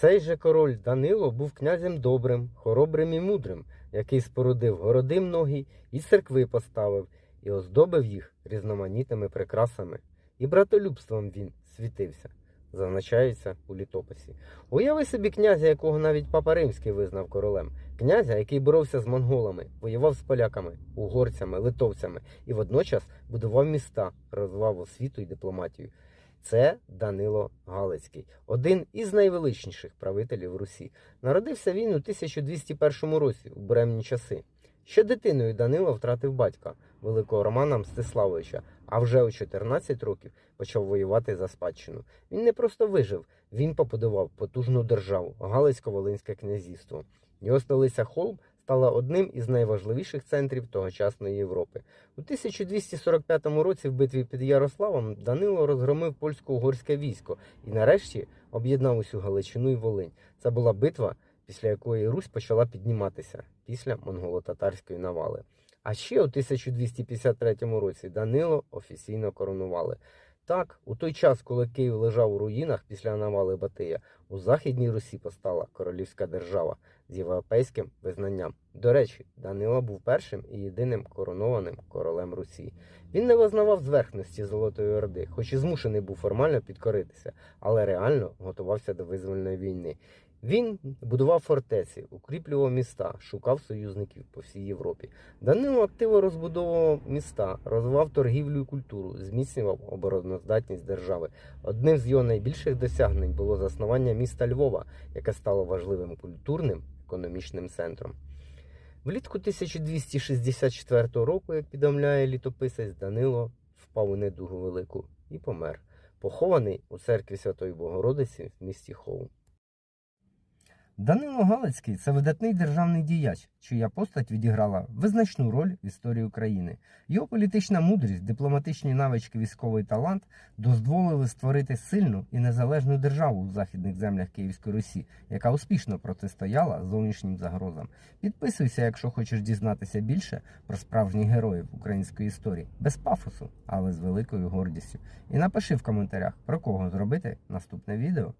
Цей же король Данило був князем добрим, хоробрим і мудрим, який спорудив городи многі і церкви поставив, і оздобив їх різноманітними прикрасами. І братолюбством він світився, зазначається у літописі. Уяви собі князя, якого навіть папа Римський визнав королем, князя, який боровся з монголами, воював з поляками, угорцями, литовцями і водночас будував міста, розвивав освіту і дипломатію. Це Данило Галицький, один із найвеличніших правителів Русі. Народився він у 1201 році у буремні часи. Ще дитиною Данило втратив батька, великого Романа Мстиславовича, а вже у 14 років почав воювати за спадщину. Він не просто вижив, він побудував потужну державу Галицько-Волинське князівство. Його столиця Холм стала одним із найважливіших центрів тогочасної Європи. У 1245 році в битві під Ярославом Данило розгромив польсько-угорське військо і нарешті об'єднав усю Галичину і Волинь. Це була битва, після якої Русь почала підніматися після монголо-татарської навали. А ще у 1253 році Данило офіційно коронували. Так, у той час, коли Київ лежав у руїнах після навали Батия, у Західній Русі постала королівська держава з європейським визнанням. До речі, Данило був першим і єдиним коронованим королем Русі. Він не визнавав зверхності Золотої Орди, хоч і змушений був формально підкоритися, але реально готувався до визвольної війни. Він будував фортеці, укріплював міста, шукав союзників по всій Європі. Данило активно розбудовував міста, розвивав торгівлю і культуру, зміцнював обороноздатність держави. Одним з його найбільших досягнень було заснування міста Львова, яке стало важливим культурним економічним центром. Влітку 1264 року, як повідомляє літописець, Данило впав у недугу велику і помер, похований у церкві Святої Богородиці в місті Хоу. Данило Галицький це видатний державний діяч, чия постать відіграла визначну роль в історії України. Його політична мудрість, дипломатичні навички, військовий талант дозволили створити сильну і незалежну державу в західних землях Київської Русі, яка успішно протистояла зовнішнім загрозам. Підписуйся, якщо хочеш дізнатися більше про справжніх героїв української історії, без пафосу, але з великою гордістю. І напиши в коментарях, про кого зробити наступне відео.